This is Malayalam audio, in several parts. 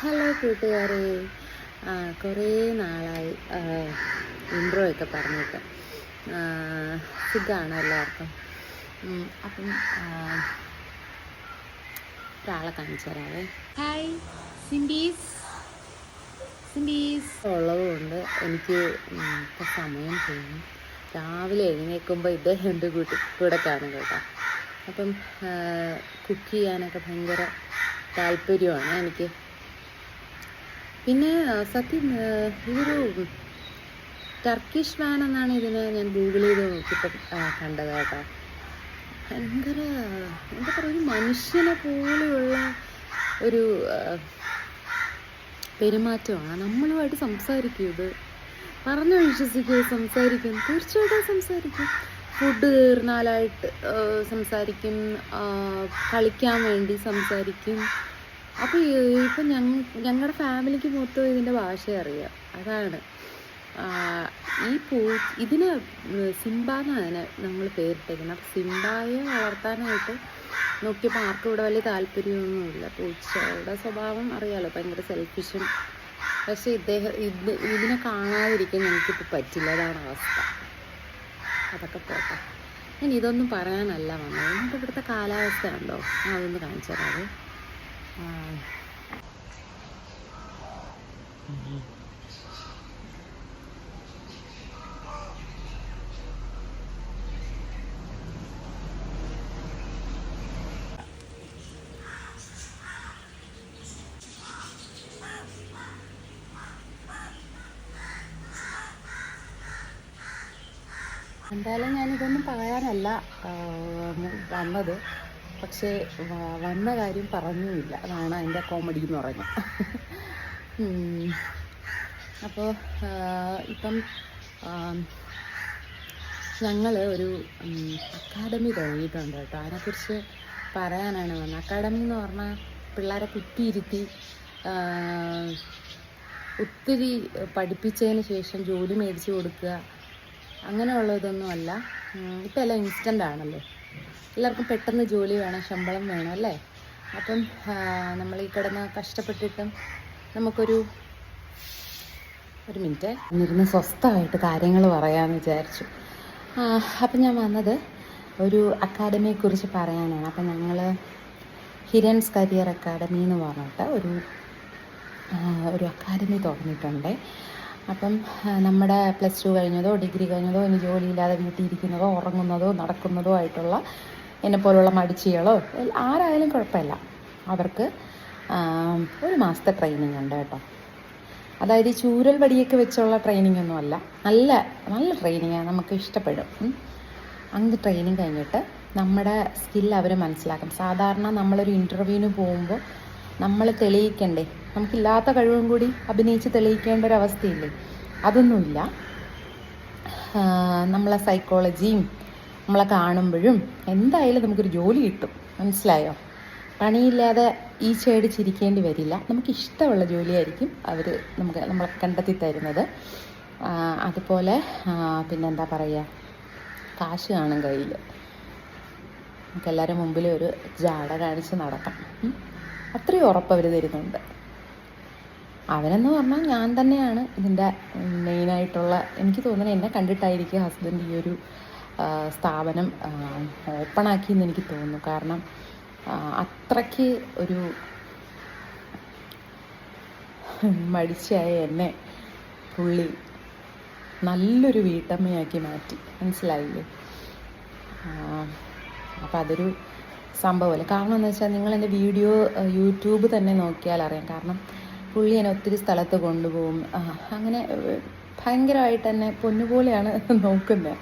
ഹലോ കൂട്ടുകാരെ. കുറേ നാളായി. ഇൻട്രോ ഒക്കെ പറഞ്ഞിട്ട്. സുഖമാണ് എല്ലാവർക്കും. അപ്പം ഒരാളെ കാണിച്ചു തരാവേ. ഹായ് സിംബീസ് സിംബീസ് ഉള്ളതുകൊണ്ട് എനിക്ക് ഇപ്പം സമയം തോന്നി രാവിലെ എഴുന്നേൽക്കുമ്പോൾ ഇത് എന്റെ കൂട്ടി കൂടെ കാണും കേട്ടോ. അപ്പം കുക്ക് ചെയ്യാനൊക്കെ ഭയങ്കര താല്പര്യമാണ് എനിക്ക്. പിന്നെ സത്യം ഇതൊരു ടർക്കിഷ് വാൻ എന്നാണ് ഇതിനെ ഞാൻ ഗൂഗിൾ ചെയ്ത് നോക്കിയപ്പോൾ കണ്ടത് കേട്ടോ. ഭയങ്കര എന്താ പറയുക ഒരു മനുഷ്യനെ പോലെയുള്ള ഒരു പെരുമാറ്റമാണ്. നമ്മളുമായിട്ട് സംസാരിക്കും ഇത്. പറഞ്ഞു വിശ്വസിക്കുക സംസാരിക്കും. തീർച്ചയായിട്ടും സംസാരിക്കും. ഫുഡ് തീർന്നാലായിട്ട് സംസാരിക്കും കളിക്കാൻ വേണ്ടി സംസാരിക്കും. അപ്പോൾ ഇപ്പം ഞങ്ങ ഞങ്ങളുടെ ഫാമിലിക്ക് മൊത്തം ഇതിന്റെ ഭാഷ അറിയാം. അതാണ്. ഈ പൂ ഇതിന് സിംബ എന്നാണ് നമ്മൾ പേരിട്ടേക്കുന്നത് അപ്പം സിംബായെ വളർത്താനായിട്ട് നോക്കിയപ്പോൾ ആർക്കും ഇവിടെ വലിയ താല്പര്യമൊന്നുമില്ല. പൂച്ചയുടെ സ്വഭാവം അറിയാലോ ഭയങ്കര സെൽഫിഷും പക്ഷേ ഇദ്ദേഹം ഇത് ഇതിനെ കാണാതിരിക്കാൻ എനിക്കിപ്പോൾ പറ്റില്ല. അതാണ് അവസ്ഥ. അതൊക്കെ പോട്ടെ. ഞാൻ ഇതൊന്നും പറയാനല്ല വന്നത്. നമുക്ക് ഇവിടുത്തെ കാലാവസ്ഥ ഉണ്ടോ? അതൊന്ന് കാണിച്ചു തരാവേ. ആ. എന്തായാലും ഞാനിതൊന്നും പറയാനല്ല വന്നത്. പക്ഷേ വന്ന കാര്യം പറഞ്ഞുമില്ല. അതാണ് അതിന്റെ കോമഡി എന്ന് പറഞ്ഞത് അപ്പോൾ ഇപ്പം ഞങ്ങൾ ഒരു അക്കാഡമി തുടങ്ങിയിട്ടുണ്ട് കേട്ടോ. അതിനെക്കുറിച്ച് പറയാനാണ് വന്നത്. അക്കാഡമി എന്ന് പറഞ്ഞാൽ പിള്ളേരെ കുത്തിയിരുത്തി ഒത്തിരി പഠിപ്പിച്ചതിന് ശേഷം ജോലി മേടിച്ചു കൊടുക്കുക. അങ്ങനെയുള്ളതൊന്നുമല്ല. ഇപ്പം എല്ലാം ഇൻസ്റ്റന്റ് ആണല്ലോ. എല്ലാവർക്കും പെട്ടെന്ന് ജോലി വേണം ശമ്പളം വേണം അല്ലേ? അപ്പം നമ്മൾ ഈ കിടന്ന് കഷ്ടപ്പെട്ടിട്ടും നമുക്കൊരു ഒരു മിനിറ്റ് എന്നിരുന്ന് സ്വസ്ഥമായിട്ട് കാര്യങ്ങൾ പറയാമെന്ന് വിചാരിച്ചു. അപ്പം ഞാൻ വന്നത് ഒരു അക്കാഡമിയെക്കുറിച്ച് പറയാനാണ്. അപ്പം ഞങ്ങൾ ഹിരൻസ് കരിയർ അക്കാഡമി എന്ന് പറഞ്ഞിട്ട് ഒരു ഒരു അക്കാദമി തുടങ്ങിയിട്ടുണ്ട്. അപ്പം നമ്മുടെ പ്ലസ് ടു കഴിഞ്ഞതോ ഡിഗ്രി കഴിഞ്ഞതോ ഇനി ജോലിയില്ലാതെ വീട്ടിൽ ഇരിക്കുന്നതോ ഉറങ്ങുന്നതോ നടക്കുന്നതോ ആയിട്ടുള്ള എന്നെ പോലുള്ള മടിച്ചികളോ ആരായാലും കുഴപ്പമില്ല. അവർക്ക് ഒരു മാസത്തെ ട്രെയിനിങ് ഉണ്ട് കേട്ടോ. അതായത് ഈ ചൂരൽ വടിയൊക്കെ വെച്ചുള്ള ട്രെയിനിങ് ഒന്നും അല്ല. നല്ല നല്ല ട്രെയിനിങ്ങാണ് നമുക്ക് ഇഷ്ടപ്പെടും. അങ്ങ് ട്രെയിനിങ് കഴിഞ്ഞിട്ട് നമ്മുടെ സ്കിൽ അവർ മനസ്സിലാക്കും. സാധാരണ നമ്മളൊരു ഇന്റർവ്യൂവിന് പോകുമ്പോൾ നമ്മൾ തെളിയിക്കണ്ടേ? നമുക്കില്ലാത്ത കഴിവും കൂടി അഭിനയിച്ച് തെളിയിക്കേണ്ട ഒരു അവസ്ഥയില്ലേ? അതൊന്നുമില്ല. നമ്മളെ സൈക്കോളജിയും നമ്മളെ കാണുമ്പോഴും എന്തായാലും നമുക്കൊരു ജോലി കിട്ടും. മനസ്സിലായോ? പണിയില്ലാതെ ഈ ചേട് ചിരിക്കേണ്ടി വരില്ല. നമുക്ക് ഇഷ്ടമുള്ള ജോലിയായിരിക്കും അവർ നമുക്ക് നമ്മളെ കണ്ടെത്തി തരുന്നത്. അതുപോലെ പിന്നെന്താ പറയുക കാശ് കാണും കയ്യിൽ നമുക്ക് എല്ലാവരും മുമ്പിൽ ഒരു ജാട കാണിച്ച് നടക്കാം. അത്രയും ഉറപ്പ് അവർ തരുന്നുണ്ട്. അവനെന്ന് പറഞ്ഞാൽ ഞാൻ തന്നെയാണ് ഇതിന്റെ മെയിനായിട്ടുള്ള എനിക്ക് തോന്നുന്നത് എന്നെ കണ്ടിട്ടായിരിക്കും ഹസ്ബൻഡ് ഈ ഒരു സ്ഥാപനം ഓപ്പണാക്കി എന്ന് എനിക്ക് തോന്നുന്നു. കാരണം അത്രയ്ക്ക് ഒരു മടിച്ചായ എന്നെ പുള്ളി നല്ലൊരു വീട്ടമ്മയാക്കി മാറ്റി. മനസ്സിലായില്ലേ? അപ്പോൾ അതൊരു സംഭവമല്ല? കാരണം എന്ന് വെച്ചാൽ നിങ്ങൾ എന്റെ വീഡിയോ യൂട്യൂബ് തന്നെ നോക്കിയാൽ അറിയാം. കാരണം പുള്ളി എന്നെ ഒത്തിരി സ്ഥലത്ത് കൊണ്ടുപോകും. അങ്ങനെ ഭയങ്കരമായിട്ട് തന്നെ പൊന്നുപോലെയാണ് നോക്കുന്നത്.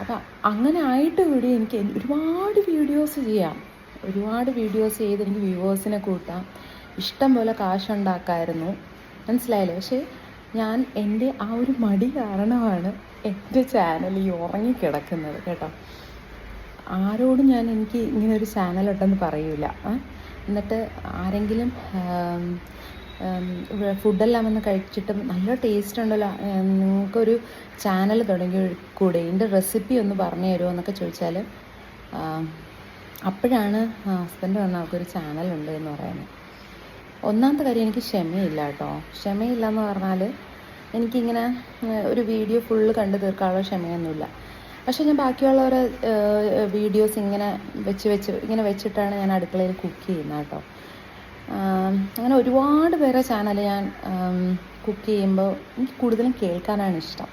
അപ്പം അങ്ങനെ ആയിട്ട് കൂടി എനിക്ക് ഒരുപാട് വീഡിയോസ് ചെയ്യാം. ഒരുപാട് വീഡിയോസ് ചെയ്ത് എനിക്ക് വ്യൂവേഴ്സിനെ കൂട്ടാം. ഇഷ്ടം പോലെ കാശുണ്ടാക്കായിരുന്നു മനസ്സിലായില്ലേ? പക്ഷേ ഞാൻ എന്റെ ആ ഒരു മടി കാരണമാണ് എന്റെ ചാനൽ ഈ ഉറങ്ങിക്കിടക്കുന്നത് കേട്ടോ. ആരോടും ഞാൻ എനിക്ക് ഇങ്ങനെ ഒരു ചാനലുണ്ടെന്ന് പറയൂല. എന്നിട്ട് ആരെങ്കിലും ഫുഡെല്ലാം ഒന്ന് കഴിച്ചിട്ട് നല്ല ടേസ്റ്റ് ഉണ്ടല്ലോ. നിങ്ങൾക്കൊരു ചാനൽ തുടങ്ങി കൂടെ ഇതിന്റെ റെസിപ്പി ഒന്ന് പറഞ്ഞു തരുമോ എന്നൊക്കെ ചോദിച്ചാൽ അപ്പോഴാണ് ഹസ്ബൻഡ് പറഞ്ഞ അവർക്കൊരു ചാനലുണ്ട് എന്ന് പറയുന്നത്. ഒന്നാമത്തെ കാര്യം എനിക്ക് ക്ഷമയില്ല കേട്ടോ. ക്ഷമയില്ല എന്ന് പറഞ്ഞാൽ എനിക്കിങ്ങനെ ഒരു വീഡിയോ ഫുള്ള് കണ്ടു തീർക്കാനുള്ള ക്ഷമയൊന്നുമില്ല. പക്ഷേ ഞാൻ ബാക്കിയുള്ളവരെ വീഡിയോസ് ഇങ്ങനെ വെച്ച് വെച്ച് ഇങ്ങനെ വെച്ചിട്ടാണ് ഞാൻ അടുക്കളയിൽ കുക്ക് ചെയ്യുന്നത് കേട്ടോ. അങ്ങനെ ഒരുപാട് പേരെ ചാനൽ ഞാൻ കുക്ക് ചെയ്യുമ്പോൾ എനിക്ക് കൂടുതലും കേൾക്കാനാണ് ഇഷ്ടം.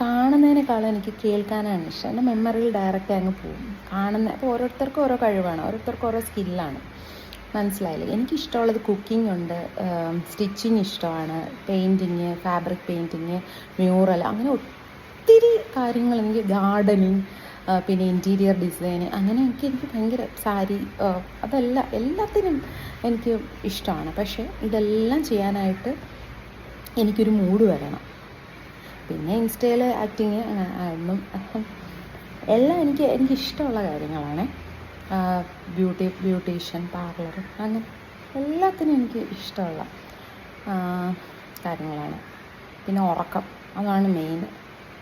കാണുന്നതിനേക്കാളും എനിക്ക് കേൾക്കാനാണ് ഇഷ്ടം. എന്റെ മെമ്മറിയിൽ ഡയറക്റ്റ് അങ്ങ് പോകും. കാണുന്ന അപ്പോൾ ഓരോരുത്തർക്കും ഓരോ കഴിവാണ്. ഓരോരുത്തർക്കും ഓരോ സ്കില്ലാണ് മനസ്സിലായില്ലേ? എനിക്കിഷ്ടമുള്ളത് കുക്കിംഗ് ഉണ്ട്. സ്റ്റിച്ചിങ് ഇഷ്ടമാണ്. പെയിന്റിങ് ഫാബ്രിക് പെയിന്റിങ് മ്യൂറൽ അങ്ങനെ ഒത്തിരി കാര്യങ്ങൾ എനിക്ക് ഗാർഡനിങ് പിന്നെ ഇന്റീരിയർ ഡിസൈൻ അങ്ങനെ എനിക്ക് എനിക്ക് ഭയങ്കര സാരി അതല്ല അതെല്ലാം എല്ലാത്തിനും എനിക്ക് ഇഷ്ടമാണ്. പക്ഷേ ഇതെല്ലാം ചെയ്യാനായിട്ട് എനിക്കൊരു മൂഡ് വരണം. പിന്നെ ഇൻസ്റ്റയിൽ ആക്ടിങ് ഒന്നും എല്ലാം എനിക്ക് എനിക്ക് ഇഷ്ടമുള്ള കാര്യങ്ങളാണ് ബ്യൂട്ടി ബ്യൂട്ടീഷ്യൻ പാർലർ അങ്ങനെ എല്ലാത്തിനും എനിക്ക് ഇഷ്ടമുള്ള കാര്യങ്ങളാണ്. പിന്നെ ഉറക്കം അതാണ് മെയിൻ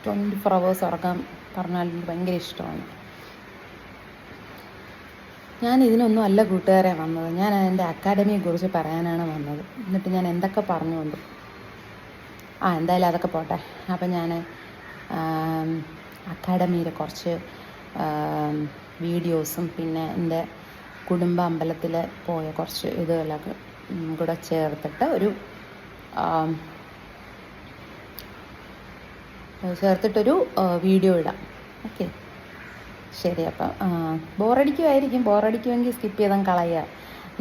ട്വന്റി ഫോർ അവേഴ്സ് ഉറക്കം പറഞ്ഞാൽ എനിക്ക് ഭയങ്കര ഇഷ്ടമാണ്. ഞാൻ ഇതിനൊന്നും അല്ല കൂട്ടുകാരെ വന്നത്. ഞാൻ എന്റെ അക്കാഡമിയെക്കുറിച്ച് പറയാനാണ് വന്നത്. എന്നിട്ട് ഞാൻ എന്തൊക്കെ പറഞ്ഞുകൊണ്ട് ആ എന്തായാലും അതൊക്കെ പോട്ടെ. അപ്പം ഞാൻ അക്കാഡമിയിലെ കുറച്ച് വീഡിയോസും പിന്നെ എന്റെ കുടുംബ അമ്പലത്തിൽ പോയ കുറച്ച് ഇതുകളൊക്കെ കൂടെ ചേർത്തിട്ട് ഒരു ചേർത്തിട്ടൊരു വീഡിയോ ഇടാം. ഓക്കെ ശരി അപ്പം ബോറടിക്കുമായിരിക്കും ബോറടിക്കുമെങ്കിൽ സ്കിപ്പ് ചെയ്താൽ കളയുക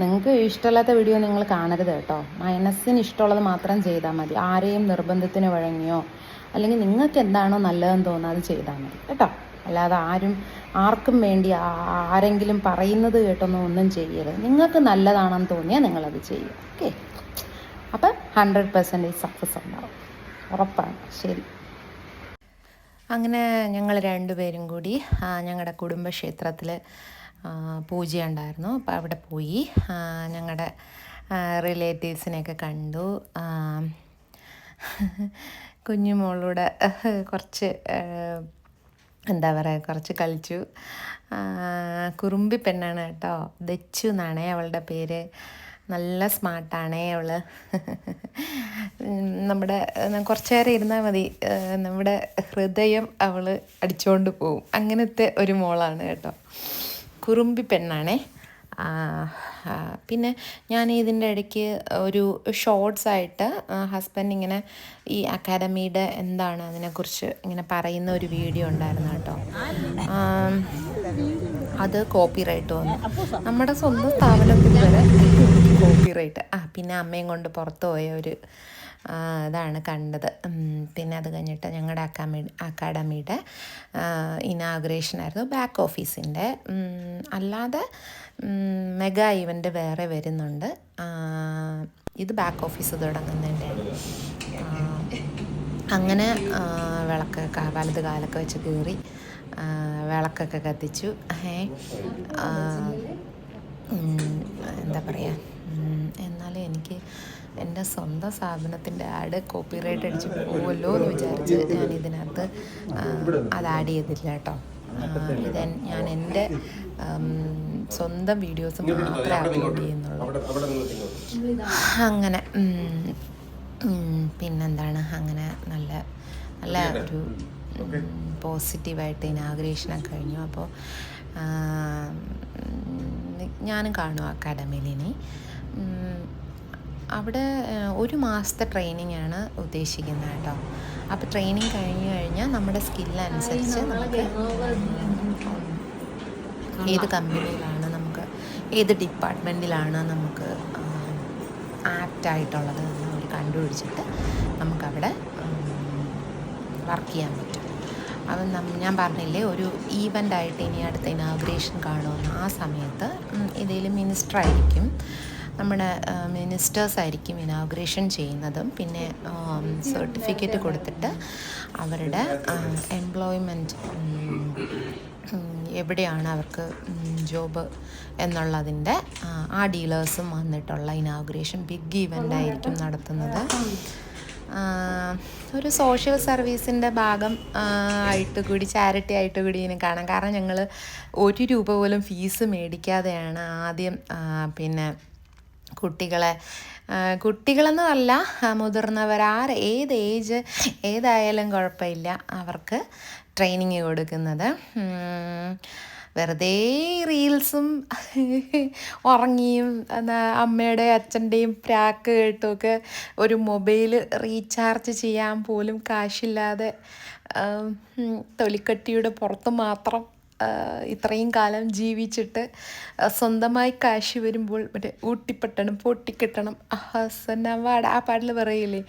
നിങ്ങൾക്ക് ഇഷ്ടമില്ലാത്ത വീഡിയോ നിങ്ങൾ കാണരുത് കേട്ടോ. മനസ്സിന് ഇഷ്ടമുള്ളത് മാത്രം ചെയ്താൽ മതി. ആരെയും നിർബന്ധത്തിന് വഴങ്ങിയോ അല്ലെങ്കിൽ നിങ്ങൾക്ക് എന്താണോ നല്ലതെന്ന് തോന്നുന്നത് അത് ചെയ്താൽ മതി. കേട്ടോ. അല്ലാതെ ആരും ആർക്കും വേണ്ടി ആരെങ്കിലും പറയുന്നത് കേട്ടൊന്നും ഒന്നും ചെയ്യരുത്. നിങ്ങൾക്ക് നല്ലതാണെന്ന് തോന്നിയാൽ നിങ്ങളത് ചെയ്യുക. ഓക്കെ അപ്പം ഹൺഡ്രഡ് പെർസെന്റേജ് സക്സസ് ഉണ്ടാവും. ഉറപ്പാണ്. ശരി. അങ്ങനെ ഞങ്ങൾ രണ്ടുപേരും കൂടി ഞങ്ങളുടെ കുടുംബക്ഷേത്രത്തിൽ പൂജയുണ്ടായിരുന്നു. അപ്പോൾ അവിടെ പോയി ഞങ്ങളുടെ റിലേറ്റീവ്സിനെയൊക്കെ കണ്ടു. കുഞ്ഞുമോളൂടെ കുറച്ച് എന്താ പറയുക കുറച്ച് കളിച്ചു. കുറുമ്പി പെണ്ണാണ് കേട്ടോ ദച്ചു എന്നാണേ അവളുടെ പേര്. നല്ല സ്മാർട്ടാണേ അവൾ. ഉം, നമ്മുടെ കുറച്ചു നേരം ഇരുന്നാൽ മതി. നമ്മുടെ ഹൃദയം അവൾ അടിച്ചുകൊണ്ട് പോവും. അങ്ങനത്തെ ഒരു മോളാണ് കേട്ടോ. കുറുമ്പി പെണ്ണാണേ. പിന്നെ ഞാൻ ഇതിന്റെ ഇടയ്ക്ക് ഒരു ഷോർട്സ് ആയിട്ട് ഹസ്ബൻഡ് ഇങ്ങനെ ഈ അക്കാദമിയുടെ എന്താണ് അതിനെക്കുറിച്ച് ഇങ്ങനെ പറയുന്ന ഒരു വീഡിയോ ഉണ്ടായിരുന്നു കേട്ടോ. അത് കോപ്പി റൈറ്റ് വന്നു. നമ്മുടെ സ്വന്തം സ്ഥാപനത്തിൽ വരെ കോപ്പി റൈറ്റ് ആ പിന്നെ അമ്മയും കൊണ്ട് പുറത്ത് പോയ ഒരു അതാണ് കണ്ടത്. പിന്നെ അത് കഴിഞ്ഞിട്ട് ഞങ്ങളുടെ അക്കാമി അക്കാഡമിയുടെ ഇനാഗ്രേഷൻ ആയിരുന്നു ബാക്ക് ഓഫീസിന്റെ അല്ലാതെ മെഗാ ഇവന്റ് വേറെ വരുന്നുണ്ട്. ഇത് ബാക്ക് ഓഫീസ് തുടങ്ങുന്നതിന്റെ അങ്ങനെ വിളക്കൊക്കെ വലത് കാലൊക്കെ വെച്ച് കീറി വിളക്കൊക്കെ കത്തിച്ചു. എന്താ പറയുക എന്നാലും എനിക്ക് എന്റെ സ്വന്തം സ്ഥാപനത്തിന്റെ ആഡ് കോപ്പിറൈറ്റ് അടിച്ച് പോകുമല്ലോ എന്ന് വിചാരിച്ച് ഞാൻ ഇതിനകത്ത് അത് ആഡ് ചെയ്തില്ല കേട്ടോ. ഇത് ഞാൻ എന്റെ സ്വന്തം വീഡിയോസ് മാത്രമേ അപ്ലോഡ് ചെയ്യുന്നുള്ളൂ. അങ്ങനെ പിന്നെന്താണ്? അങ്ങനെ നല്ല നല്ല ഒരു പോസിറ്റീവായിട്ട് ഇനാഗ്രേഷനൊക്കെ കഴിഞ്ഞു. അപ്പോൾ ഞാനും കാണും അക്കാഡമിയിൽ ഇനി. അവിടെ ഒരു മാസത്തെ ട്രെയിനിങ് ആണ് ഉദ്ദേശിക്കുന്നത് കേട്ടോ. അപ്പോൾ ട്രെയിനിങ് കഴിഞ്ഞു കഴിഞ്ഞാൽ നമ്മുടെ സ്കില്ലനുസരിച്ച് നമുക്ക് ഏത് കമ്പനിയിലാണ് നമുക്ക് ഏത് ഡിപ്പാർട്ട്മെന്റിലാണ് നമുക്ക് ആപ്റ്റായിട്ടുള്ളത് എന്ന് അവർ കണ്ടുപിടിച്ചിട്ട് നമുക്കവിടെ വർക്ക് ചെയ്യാൻ പറ്റും. അപ്പം ഞാൻ പറഞ്ഞില്ലേ ഒരു ഈവന്റ് ആയിട്ട് ഇനി അടുത്ത ഇനാഗ്രേഷൻ കാണുമെന്ന് ആ സമയത്ത് ഏതെങ്കിലും മിനിസ്റ്റർ ആയിരിക്കും. നമ്മുടെ മിനിസ്റ്റേഴ്സ് ആയിരിക്കും ഇനാഗ്രേഷൻ ചെയ്യുന്നതും. പിന്നെ സർട്ടിഫിക്കറ്റ് കൊടുത്തിട്ട് അവരുടെ എംപ്ലോയ്മെന്റ് എവിടെയാണ് അവർക്ക് ജോബ് എന്നുള്ളതിന്റെ ആ, ഡീലേഴ്സും വന്നിട്ടുള്ള ഇനാഗ്രേഷൻ ബിഗ് ഇവന്റ് ആയിരിക്കും നടത്തുന്നത്. ഒരു സോഷ്യൽ സർവീസിന്റെ ഭാഗം ആയിട്ട് കൂടി ചാരിറ്റി ആയിട്ട് കൂടി ഇതിനെ കാണാം. കാരണം ഞങ്ങൾ ഒരു രൂപ പോലും ഫീസ് മേടിക്കാതെയാണ് ആദ്യം പിന്നെ കുട്ടികളെ. കുട്ടികളെന്നല്ല മുതിർന്നവർ ആര് ഏത് ഏജ് ഏതായാലും കുഴപ്പമില്ല അവർക്ക് ട്രെയിനിങ് കൊടുക്കുന്നത്. വെറുതെ റീൽസും ഉറങ്ങിയും അമ്മയുടെ അച്ഛന്റെയും പ്രാക്ക് കേട്ടുമൊക്കെ ഒരു മൊബൈൽ റീചാർജ് ചെയ്യാൻ പോലും കാശില്ലാതെ തൊലിക്കട്ടിയുടെ പുറത്ത് മാത്രം ഇത്രയും കാലം ജീവിച്ചിട്ട് സ്വന്തമായി കാശ് വരുമ്പോൾ മറ്റേ ഊട്ടിപ്പട്ടണം പൊട്ടിക്കിട്ടണം ഹസനവാട് ആ പാട്ടിൽ പറയില്ലേ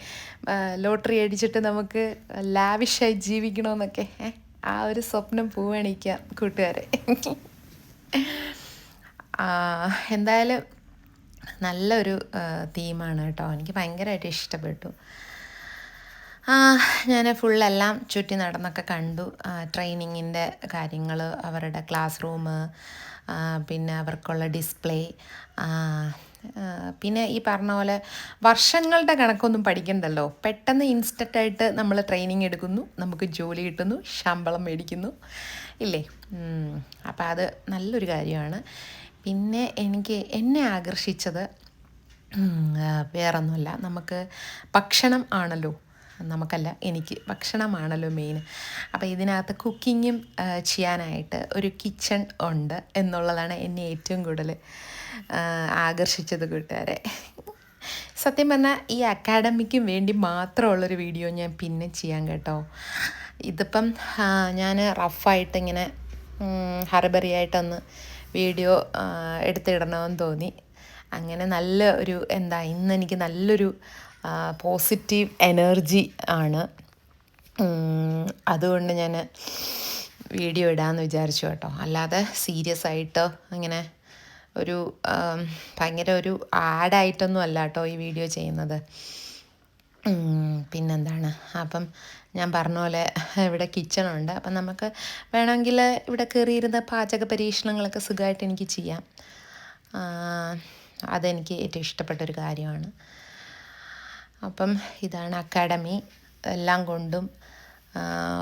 ലോട്ടറി അടിച്ചിട്ട് നമുക്ക് ലാവിഷായി ജീവിക്കണമെന്നൊക്കെ ആ ഒരു സ്വപ്നം പൂവണിക്കാം കൂട്ടുകാരെ. എന്തായാലും നല്ലൊരു തീമാണ് കേട്ടോ. എനിക്ക് ഭയങ്കരമായിട്ട് ഇഷ്ടപ്പെട്ടു. ഞാൻ ഫുള്ളെല്ലാം ചുറ്റി നടന്നൊക്കെ കണ്ടു. ട്രെയിനിങ്ങിന്റെ കാര്യങ്ങൾ അവരുടെ ക്ലാസ് റൂം പിന്നെ അവർക്കുള്ള ഡിസ്പ്ലേ പിന്നെ ഈ പറഞ്ഞ പോലെ വർഷങ്ങളുടെ കണക്കൊന്നും പഠിക്കണ്ടല്ലോ. പെട്ടെന്ന് ഇൻസ്റ്റന്റായിട്ട് നമ്മൾ ട്രെയിനിങ് എടുക്കുന്നു. നമുക്ക് ജോലി കിട്ടുന്നു ശമ്പളം മേടിക്കുന്നു. ഇല്ലേ? അപ്പം അത് നല്ലൊരു കാര്യമാണ്. പിന്നെ എനിക്ക് എന്നെ ആകർഷിച്ചത് വേറൊന്നുമല്ല. നമുക്ക് ഭക്ഷണം ആണല്ലോ. നമുക്കല്ല എനിക്ക് ഭക്ഷണമാണല്ലോ മെയിൻ അപ്പോൾ ഇതിനകത്ത് കുക്കിങ്ങും ചെയ്യാനായിട്ട് ഒരു കിച്ചൺ ഉണ്ട് എന്നുള്ളതാണ് എന്നെ ഏറ്റവും കൂടുതൽ ആകർഷിച്ചത് കൂട്ടുകാരെ. സത്യം പറഞ്ഞാൽ ഈ അക്കാഡമിക്കും വേണ്ടി മാത്രമുള്ളൊരു വീഡിയോ ഞാൻ പിന്നെ ചെയ്യാൻ കേട്ടോ. ഇതിപ്പം ഞാൻ റഫായിട്ട് ഇങ്ങനെ ഹറിബറി ആയിട്ടൊന്ന് വീഡിയോ എടുത്തിടണമെന്ന് തോന്നി. അങ്ങനെ നല്ല ഒരു എന്താ ഇന്ന് എനിക്ക് നല്ലൊരു പോസിറ്റീവ് എനർജി ആണ്. അതുകൊണ്ട് ഞാൻ വീഡിയോ ഇടാമെന്ന് വിചാരിച്ചു കേട്ടോ. അല്ലാതെ സീരിയസ് ആയിട്ട് അങ്ങനെ ഒരു ഭയങ്കര ഒരു ആഡായിട്ടൊന്നും അല്ല കേട്ടോ ഈ വീഡിയോ ചെയ്യുന്നത്. പിന്നെന്താണ്? അപ്പം ഞാൻ പറഞ്ഞ പോലെ ഇവിടെ കിച്ചണുണ്ട് അപ്പം നമുക്ക് വേണമെങ്കിൽ ഇവിടെ കയറിയിരുന്ന പാചക പരീക്ഷണങ്ങളൊക്കെ സുഖമായിട്ട് എനിക്ക് ചെയ്യാം. അതെനിക്ക് ഏറ്റവും ഇഷ്ടപ്പെട്ടൊരു കാര്യമാണ്. അപ്പം ഇതാണ് അക്കാഡമി. എല്ലാം കൊണ്ടും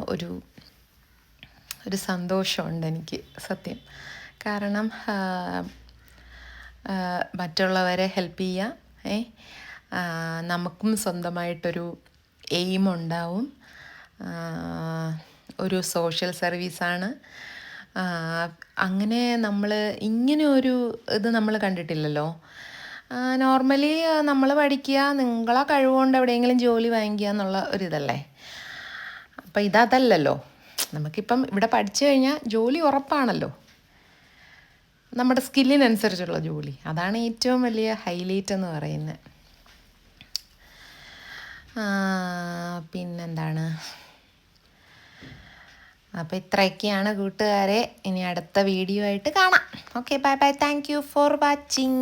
ഒരു ഒരു സന്തോഷമുണ്ട് എനിക്ക് സത്യം. കാരണം മറ്റുള്ളവരെ ഹെൽപ്പ് ചെയ്യാം ഏ നമുക്കും സ്വന്തമായിട്ടൊരു എയിം ഉണ്ടാവും. ഒരു സോഷ്യൽ സർവീസാണ്. അങ്ങനെ നമ്മൾ ഇങ്ങനെ ഒരു ഇത് നമ്മൾ കണ്ടിട്ടില്ലല്ലോ. നോർമലി നമ്മൾ പഠിക്കുക നിങ്ങളെ കഴിവുകൊണ്ട് എവിടെയെങ്കിലും ജോലി വാങ്ങിക്കുക എന്നുള്ള ഒരിതല്ലേ അപ്പം ഇതല്ലല്ലോ നമുക്കിപ്പം ഇവിടെ പഠിച്ചു കഴിഞ്ഞാൽ ജോലി ഉറപ്പാണല്ലോ. നമ്മുടെ സ്കില്ലിനനുസരിച്ചുള്ള ജോലി. അതാണ് ഏറ്റവും വലിയ ഹൈലൈറ്റ് എന്ന് പറയുന്നത് പിന്നെന്താണ്? അപ്പോൾ ഇത്രയൊക്കെയാണ് കൂട്ടുകാരെ. ഇനി അടുത്ത വീഡിയോ ആയിട്ട് കാണാം. Okay bye bye thank you for watching